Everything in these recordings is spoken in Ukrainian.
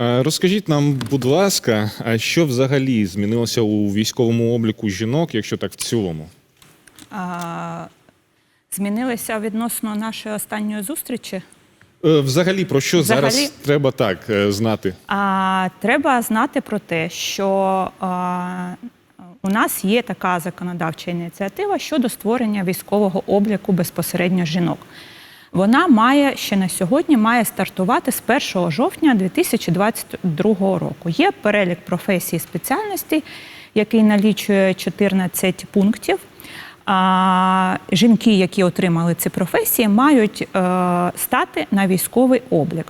Е, Розкажіть нам, будь ласка, а що взагалі змінилося у військовому обліку жінок, якщо так в цілому? А, змінилися відносно нашої останньої зустрічі. Е, Взагалі, про що Взагалі? зараз треба так е, знати? А, треба знати про те, що а, у нас є така законодавча ініціатива щодо створення військового обліку безпосередньо жінок. Вона має ще на сьогодні має стартувати з 1 жовтня 2022 року. Є перелік професій і спеціальностей, який налічує 14 пунктів. А, жінки, які отримали ці професії, мають е, стати на військовий облік.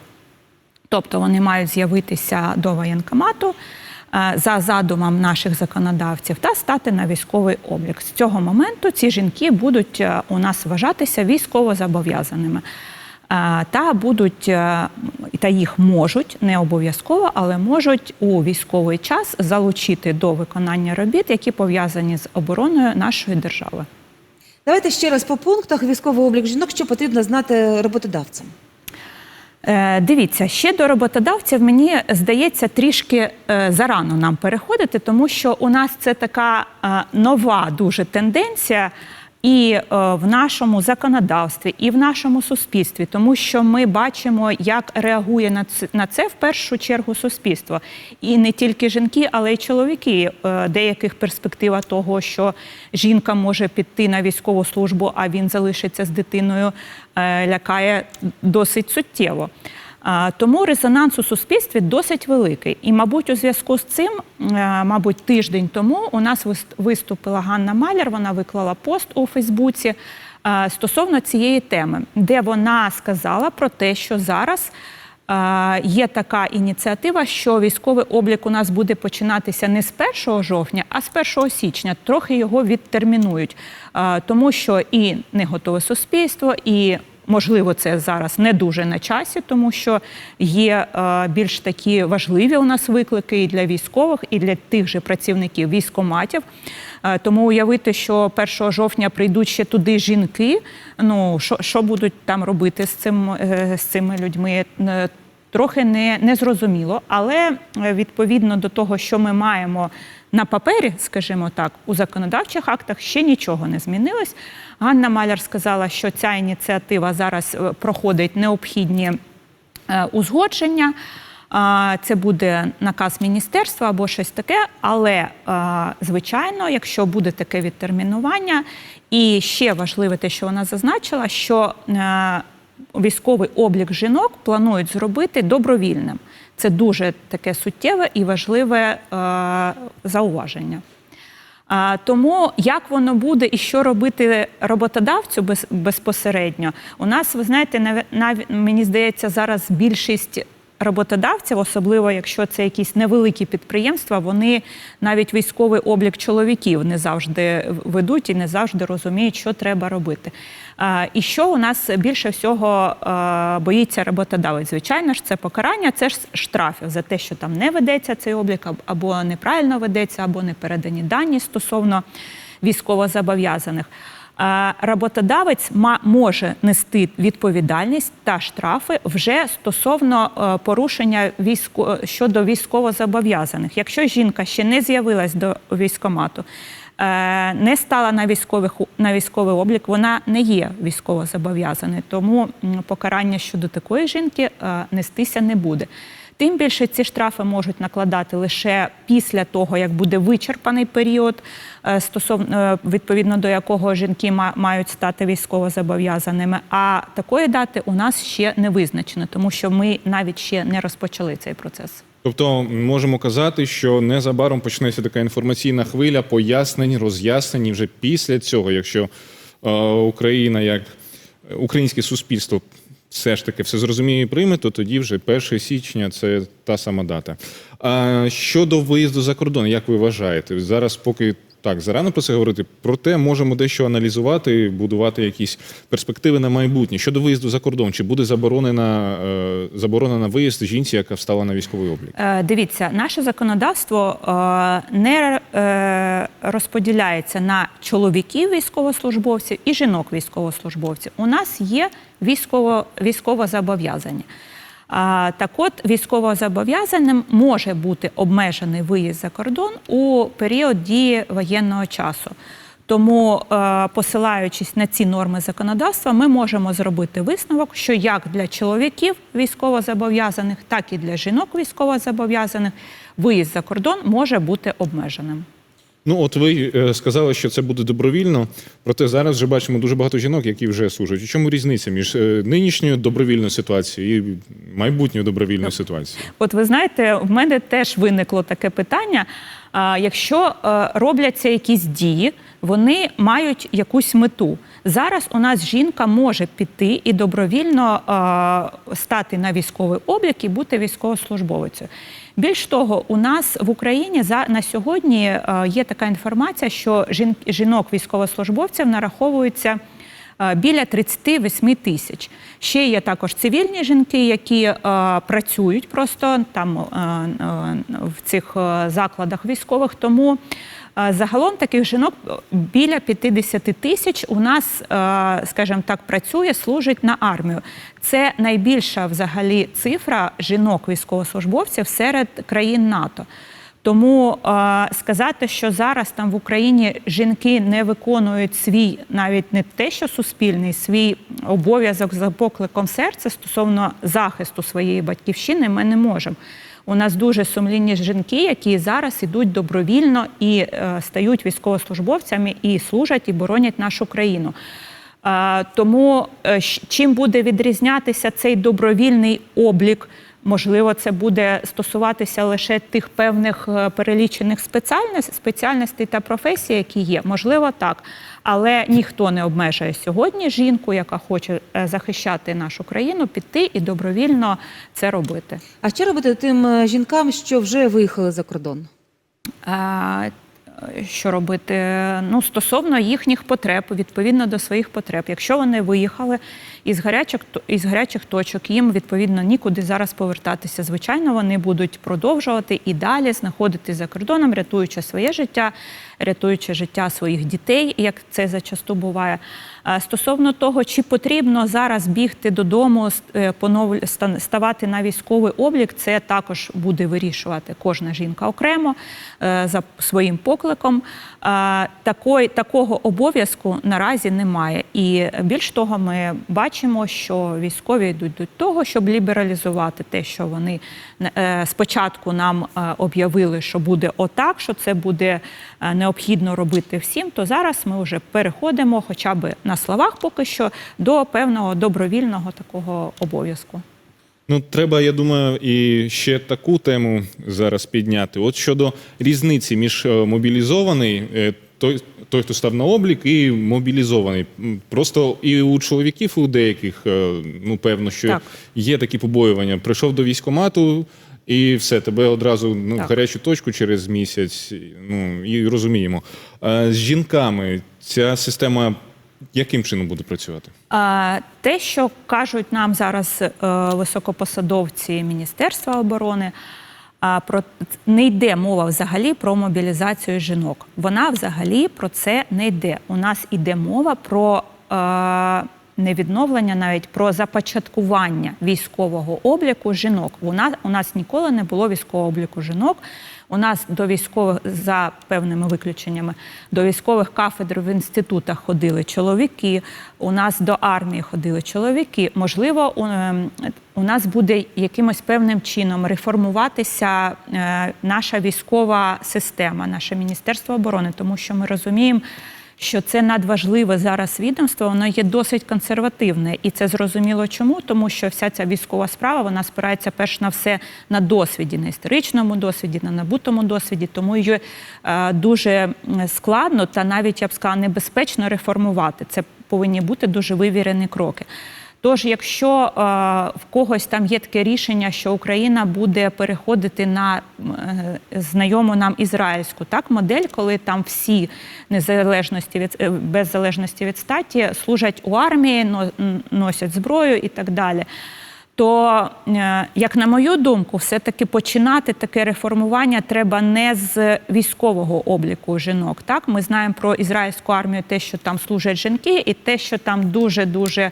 Тобто вони мають з'явитися до воєнкомату за задумом наших законодавців та стати на військовий облік. З цього моменту ці жінки будуть е, у нас вважатися військовозобов'язаними. Е, Та будуть е, та їх можуть не обов'язково, але можуть у військовий час залучити до виконання робіт, які пов'язані з обороною нашої держави. Давайте ще раз по пунктах військовий облік жінок, що потрібно знати роботодавцям. Е, Дивіться, ще до роботодавців мені здається трішки е, зарано нам переходити, тому що у нас це така е, нова дуже тенденція. І е, в нашому законодавстві, і в нашому суспільстві, тому що ми бачимо, як реагує на це, на це в першу чергу суспільство, і не тільки жінки, але й чоловіки. Е, деяких перспектива того, що жінка може піти на військову службу, а він залишиться з дитиною, е, лякає досить суттєво. Тому резонанс у суспільстві досить великий. І, мабуть, у зв'язку з цим, е, мабуть, тиждень тому у нас вис- виступила Ганна Маляр. Вона виклала пост у Фейсбуці е, стосовно цієї теми, де вона сказала про те, що зараз. е, Є така ініціатива, що військовий облік у нас буде починатися не з 1 жовтня, а з 1 січня. Трохи його відтермінують, тому що і не готове суспільство, і Можливо, це зараз не дуже на часі, тому що є е, більш такі важливі у нас виклики і для військових, і для тих же працівників військоматів. Е, тому уявити, що 1 жовтня прийдуть ще туди жінки. Ну що, що будуть там робити з цим е, з цими людьми? Трохи не, не зрозуміло, але відповідно до того, що ми маємо на папері, скажімо так, у законодавчих актах ще нічого не змінилось. Ганна Маляр сказала, що ця ініціатива зараз е, проходить необхідні е, узгодження. Це буде наказ міністерства або щось таке, але звичайно, якщо буде таке відтермінування, і ще важливе те, що вона зазначила, що е, військовий облік жінок планують зробити добровільним. Це дуже таке суттєве і важливе е, зауваження. Тому як воно буде і що робити роботодавцю без, безпосередньо, у нас, ви знаєте, мені здається, зараз більшість роботодавців, особливо якщо це якісь невеликі підприємства, вони навіть військовий облік чоловіків не завжди ведуть і не завжди розуміють, що треба робити. І що у нас більше всього боїться роботодавець? Звичайно ж, це покарання, це ж штрафів за те, що там не ведеться цей облік, або неправильно ведеться, або не передані дані стосовно військовозобов'язаних. Роботодавець може нести відповідальність та штрафи вже стосовно е, порушення військо щодо військовозобов'язаних. Якщо жінка ще не з'явилась до військомату, е, не стала на військових на військовий облік, вона не є військовозобов'язаною. Тому покарання щодо такої жінки е, нестися не буде. Тим більше ці штрафи можуть накладати лише після того, як буде вичерпаний період, е, стосовно е, відповідно до якого жінки мають стати військовозобов'язаними. А такої дати у нас ще не визначено, тому що ми навіть ще не розпочали цей процес. Тобто можемо казати, що незабаром почнеться така інформаційна хвиля пояснень, роз'яснень і вже після цього, якщо е, Україна як українське суспільство все ж таки все зрозуміє і прийме, то тоді вже 1 січня це та сама дата. А щодо виїзду за кордон, як ви вважаєте? Зараз поки так зарано про це говорити, проте можемо дещо аналізувати, будувати якісь перспективи на майбутнє. Щодо виїзду за кордон, чи буде заборонена е, заборона виїзд жінці, яка встала на військовий облік? Е, Дивіться, наше законодавство е, не розподіляється на чоловіків військовослужбовців і жінок військовослужбовців. У нас є військово, військовозобов'язані. А, так от військовозобов'язаним може бути обмежений виїзд за кордон у період дії воєнного часу. Тому, е, посилаючись на ці норми законодавства, ми можемо зробити висновок, що як для чоловіків військовозобов'язаних, так і для жінок військовозобов'язаних виїзд за кордон може бути обмеженим. Ну, от ви е, сказали, що це буде добровільно. Проте зараз вже бачимо дуже багато жінок, які вже служать. У чому різниця між е, нинішньою добровільною ситуацією і майбутньою добровільною ситуацією? От ви знаєте, в мене теж виникло таке питання. Якщо е, робляться якісь дії, вони мають якусь мету. Зараз у нас жінка може піти і добровільно е, стати на військовий облік і бути військовослужбовицею. Більш того, у нас в Україні за на сьогодні е, є така інформація, що жін, жінок військовослужбовців нараховується біля 38 тисяч. Ще є також цивільні жінки, які е, працюють просто там е, е, в цих е, закладах військових. Тому е, загалом таких жінок біля 50 тисяч у нас, е, скажімо так, працює, служить на армію. Це найбільша взагалі цифра жінок військовослужбовців серед країн НАТО. Тому е, сказати, що зараз там в Україні жінки не виконують свій, навіть не те, що суспільний, свій обов'язок за покликом серця стосовно захисту своєї батьківщини, ми не можемо. У нас дуже сумлінні жінки, які зараз ідуть добровільно і е, стають військовослужбовцями і служать і боронять нашу країну. Е, Тому е, чим буде відрізнятися цей добровільний облік? Можливо, це буде стосуватися лише тих певних е, перелічених спеціальностей, спеціальностей та професій, які є. Можливо, так. Але ніхто не обмежує сьогодні жінку, яка хоче е, захищати нашу країну, піти і добровільно це робити. А що робити тим е, жінкам, що вже виїхали за кордон? А, що робити? Ну, стосовно їхніх потреб, відповідно до своїх потреб. Якщо вони виїхали із гарячих, із гарячих точок, їм відповідно нікуди зараз повертатися. Звичайно, вони будуть продовжувати і далі знаходитись за кордоном, рятуючи своє життя, рятуючи життя своїх дітей, як це зачасту буває. Стосовно того, чи потрібно зараз бігти додому, е, ставати на військовий облік, це також буде вирішувати кожна жінка окремо е, за своїм покликом. Такої, такого обов'язку наразі немає. І більш того, ми бачимо, що військові йдуть до того, щоб лібералізувати те, що вони е, спочатку нам об'явили, що буде отак, що це буде необхідно робити всім. То зараз ми вже переходимо, хоча б на словах, поки що, до певного добровільного такого обов'язку. Ну, треба, я думаю, і ще таку тему зараз підняти. От щодо різниці між е, мобілізований, е, той, той, хто став на облік, і мобілізований. Просто і у чоловіків, і у деяких, е, ну певно, що Так. є такі побоювання. Прийшов до військкомату, і все, тебе одразу ну, в гарячу точку через місяць. Ну і розуміємо. А з жінками ця система яким чином буде працювати? А, Те, що кажуть нам зараз е, високопосадовці Міністерства оборони, а, про не йде мова взагалі про мобілізацію жінок. Вона взагалі про це не йде. У нас йде мова про е, не відновлення, навіть про започаткування військового обліку жінок. У нас у нас ніколи не було військового обліку жінок. У нас до військових за певними виключеннями до військових кафедр в інститутах ходили чоловіки. У нас до армії ходили чоловіки. Можливо, у, ем, нас буде якимось певним чином реформуватися е, наша військова система, наше міністерство оборони, тому що ми розуміємо. Що це надважливе зараз відомство, воно є досить консервативне, і це зрозуміло чому, тому що вся ця військова справа вона спирається перш на все на досвіді, на історичному досвіді, на набутому досвіді, тому її е, дуже складно та навіть я б сказала небезпечно реформувати. Це повинні бути дуже вивірені кроки. Тож, якщо е, в когось там є таке рішення, що Україна буде переходити на е, знайому нам ізраїльську так модель, коли там всі незалежності від е, без залежності від статі служать у армії, но- носять зброю і так далі. То, е, як на мою думку, все-таки починати таке реформування треба не з військового обліку жінок. Так, ми знаємо про ізраїльську армію, те, що там служать жінки, і те, що там дуже дуже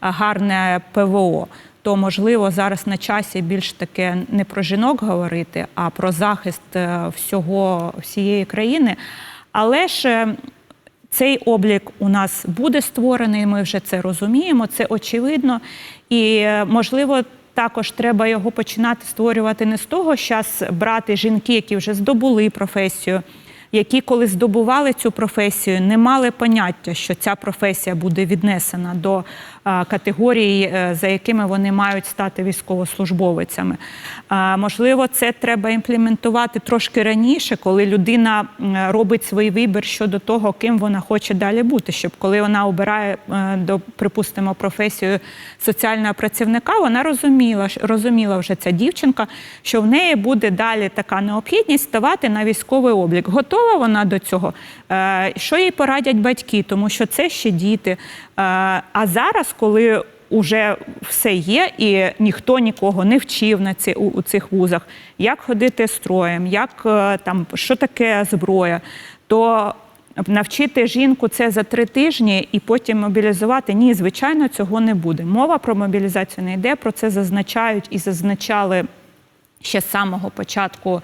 гарне ПВО. то можливо зараз на часі більш таке не про жінок говорити, а про захист е, всього всієї країни. Але ж е, цей облік у нас буде створений, ми вже це розуміємо, це очевидно. І е, можливо, також треба його починати створювати не з того, що брати жінки, які вже здобули професію, які коли здобували цю професію, не мали поняття, що ця професія буде віднесена до категорій, е, за якими вони мають стати військовослужбовицями. Можливо, це треба імплементувати трошки раніше, коли людина робить свій вибір щодо того, ким вона хоче далі бути, щоб коли вона обирає е, до припустимо професію соціального працівника, вона розуміла, розуміла вже ця дівчинка, що в неї буде далі така необхідність ставати на військовий облік. Готова вона до цього? Е, Що їй порадять батьки, тому що це ще діти. А зараз, коли Уже все є, і ніхто нікого не вчив на ці у, у цих вузах, як ходити строєм, як е, там що таке зброя, то навчити жінку це за три тижні і потім мобілізувати ні, звичайно, цього не буде. Мова про мобілізацію не йде. Про це зазначають і зазначали ще з самого початку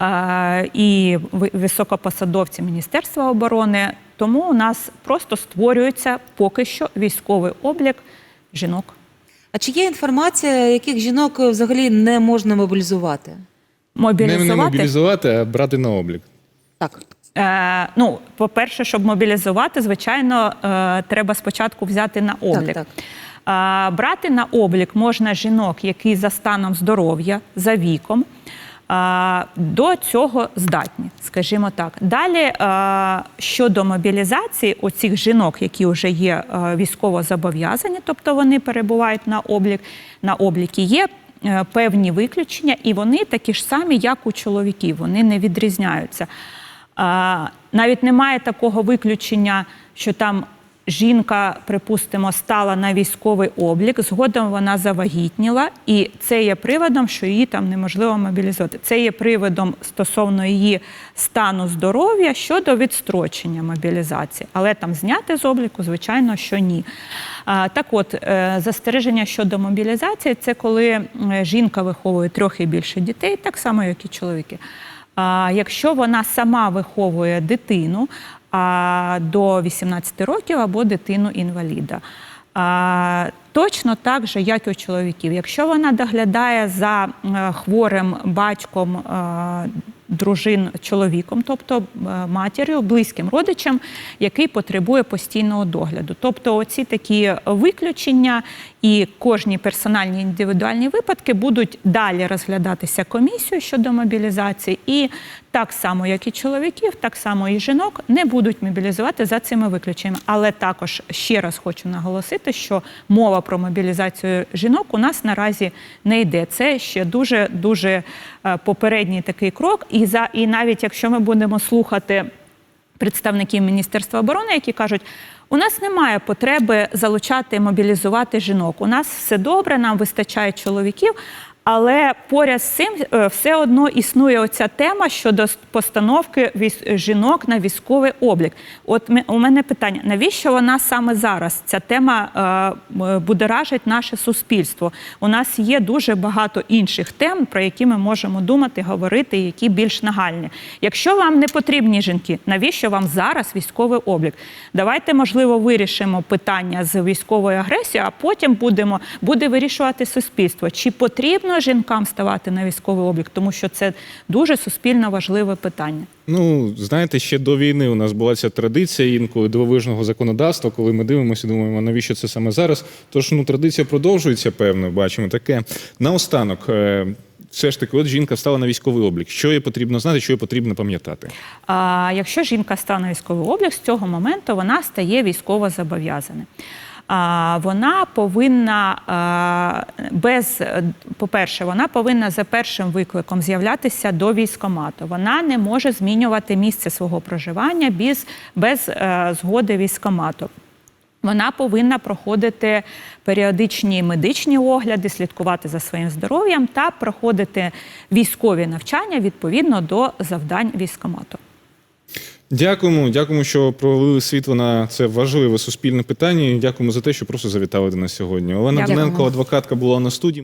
е, і високопосадовці Міністерства оборони. Тому у нас просто створюється поки що військовий облік жінок. А чи є інформація, яких жінок взагалі не можна мобілізувати? Не, Мобілізувати. не мобілізувати, а брати на облік. Так. Е, ну, по-перше, щоб мобілізувати, звичайно, е, треба спочатку взяти на облік. так. Е, брати на облік можна жінок, які за станом здоров'я, за віком. До цього здатні, скажімо так. Далі щодо мобілізації оцих жінок, які вже є військово зобов'язані, тобто вони перебувають на облік на обліки, є е, певні виключення, і вони такі ж самі, як у чоловіків. Вони не відрізняються. Навіть немає такого виключення, що там жінка, припустимо, стала на військовий облік, згодом вона завагітніла, і це є приводом, що її там неможливо мобілізувати. Це є приводом стосовно її стану здоров'я щодо відстрочення мобілізації. Але там зняти з обліку, звичайно, що ні. Так от, е, застереження щодо мобілізації це коли жінка виховує трохи більше дітей, так само, як і чоловіки. Якщо вона сама виховує дитину до 18 років або дитину інваліда. А, точно так же, як і у чоловіків. Якщо вона доглядає за е, хворим батьком е, дружин чоловіком, тобто е, матір'ю, близьким родичем, який потребує постійного догляду. Тобто, оці такі виключення і кожні персональні індивідуальні випадки будуть далі розглядатися комісією щодо мобілізації, і так само, як і чоловіків, так само і жінок не будуть мобілізувати за цими виключеннями. Але також ще раз хочу наголосити, що мова про мобілізацію жінок у нас наразі не йде. Це ще дуже дуже е, попередній такий крок. І за і навіть якщо ми будемо слухати представників Міністерства оборони, які кажуть, у нас немає потреби залучати, мобілізувати жінок. У нас все добре, нам вистачає чоловіків. Але поряд з цим е, все одно існує оця тема щодо постановки жінок на військовий облік. От у мене питання: навіщо вона саме зараз? Ця тема е, будоражить наше суспільство. У нас є дуже багато інших тем, про які ми можемо думати, говорити, які більш нагальні. Якщо вам не потрібні жінки, навіщо вам зараз військовий облік? Давайте, можливо, вирішимо питання з військовою агресією, а потім будемо буде вирішувати суспільство, чи потрібно жінкам ставати на військовий облік, тому що це дуже суспільно важливе питання. Ну, знаєте, ще до війни у нас була ця традиція інколи дивовижного законодавства, коли ми дивимося, думаємо, навіщо це саме зараз. Тож ну традиція продовжується, певно, бачимо таке. Наостанок, е, все ж таки, от жінка стала на військовий облік. Що їй потрібно знати, що їй потрібно пам'ятати? А якщо жінка стане на військовий облік, з цього моменту вона стає військово зобов'язаною. Вона повинна без, по-перше, вона повинна за першим викликом з'являтися до військомату. Вона не може змінювати місце свого проживання без, без е, згоди військомату. Вона повинна проходити періодичні медичні огляди, слідкувати за своїм здоров'ям та проходити військові навчання відповідно до завдань військомату. Дякуємо, дякуємо, що провели світло на це важливе суспільне питання. і Дякуємо за те, що просто завітали до нас сьогодні. Олена Дякуємо. Дненко, адвокатка, була на студії.